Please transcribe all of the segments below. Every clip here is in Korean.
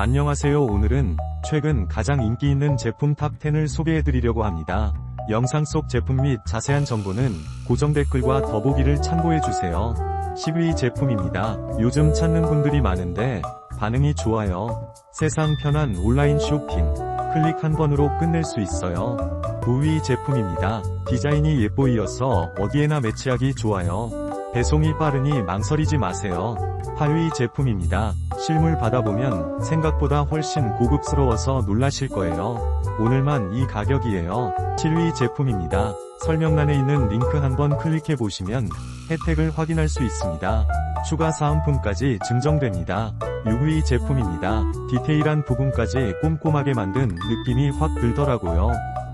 안녕하세요. 오늘은 최근 가장 인기 있는 제품 탑10을 소개해드리려고 합니다. 영상 속 제품 및 자세한 정보는 고정 댓글과 더보기를 참고해주세요. 10위 제품입니다. 요즘 찾는 분들이 많은데 반응이 좋아요. 세상 편한 온라인 쇼핑. 클릭 한 번으로 끝낼 수 있어요. 9위 제품입니다. 디자인이 예뻐이어서 어디에나 매치하기 좋아요. 배송이 빠르니 망설이지 마세요. 8위 제품입니다. 실물 받아보면 생각보다 훨씬 고급스러워서 놀라실 거예요. 오늘만 이 가격이에요. 7위 제품입니다. 설명란에 있는 링크 한번 클릭해 보시면 혜택을 확인할 수 있습니다. 추가 사은품까지 증정됩니다. 6위 제품입니다. 디테일한 부분까지 꼼꼼하게 만든 느낌이 확 들더라고요.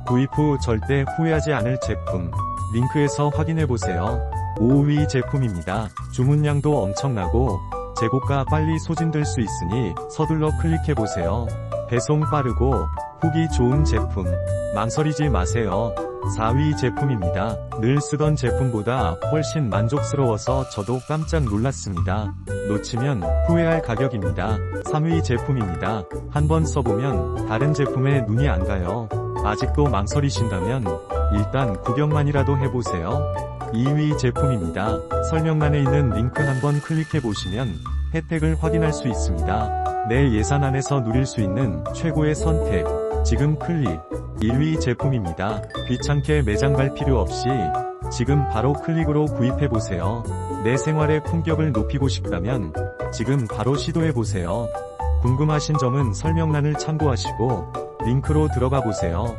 구입 후 절대 후회하지 않을 제품. 링크에서 확인해보세요. 5위 제품입니다. 주문량도 엄청나고 재고가 빨리 소진될 수 있으니 서둘러 클릭해보세요. 배송 빠르고 후기 좋은 제품. 망설이지 마세요. 4위 제품입니다. 늘 쓰던 제품보다 훨씬 만족스러워서 저도 깜짝 놀랐습니다. 놓치면 후회할 가격입니다. 3위 제품입니다. 한번 써보면 다른 제품에 눈이 안 가요. 아직도 망설이신다면 일단 구경만이라도 해보세요. 2위 제품입니다. 설명란에 있는 링크 한번 클릭해 보시면 혜택을 확인할 수 있습니다. 내 예산 안에서 누릴 수 있는 최고의 선택. 지금 클릭. 1위 제품입니다. 귀찮게 매장 갈 필요 없이 지금 바로 클릭으로 구입해 보세요. 내 생활의 품격을 높이고 싶다면 지금 바로 시도해 보세요. 궁금하신 점은 설명란을 참고하시고 링크로 들어가 보세요.